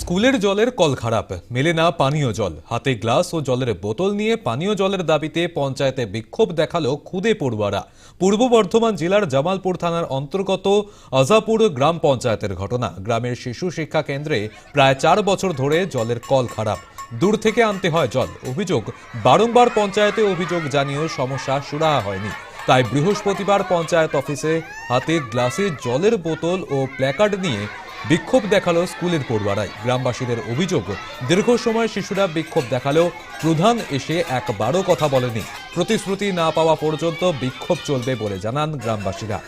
স্কুলের জলের কল খারাপ। মেলে না পানীয় জল। হাতে গ্লাস ও জলের বোতল নিয়ে পানীয় জলের দাবিতে পঞ্চায়েতে বিক্ষোভ দেখাল খুদে পড়ুয়ারা। পূর্ব বর্ধমান জেলার জামালপুর থানার অন্তর্গত আজাপুর গ্রাম পঞ্চায়েতের ঘটনা। গ্রামের শিশু শিক্ষা কেন্দ্রে প্রায় চার বছর ধরে জলের কল খারাপ। দূর থেকে আনতে হয় জল। অভিযোগ, বারংবার পঞ্চায়েতে অভিযোগ জানিয়েও সমস্যা সুরাহা হয়নি। তাই বৃহস্পতিবার পঞ্চায়েত অফিসে হাতে গ্লাসে জলের বোতল ও প্ল্যাকার্ড নিয়ে বিক্ষোভ দেখাল স্কুলের পড়ুয়ারাই। গ্রামবাসীদের অভিযোগ, দীর্ঘ সময় শিশুরা বিক্ষোভ দেখালেও প্রধান এসে একবারও কথা বলেনি। প্রতিশ্রুতি না পাওয়া পর্যন্ত বিক্ষোভ চলবে বলে জানান গ্রামবাসীরা।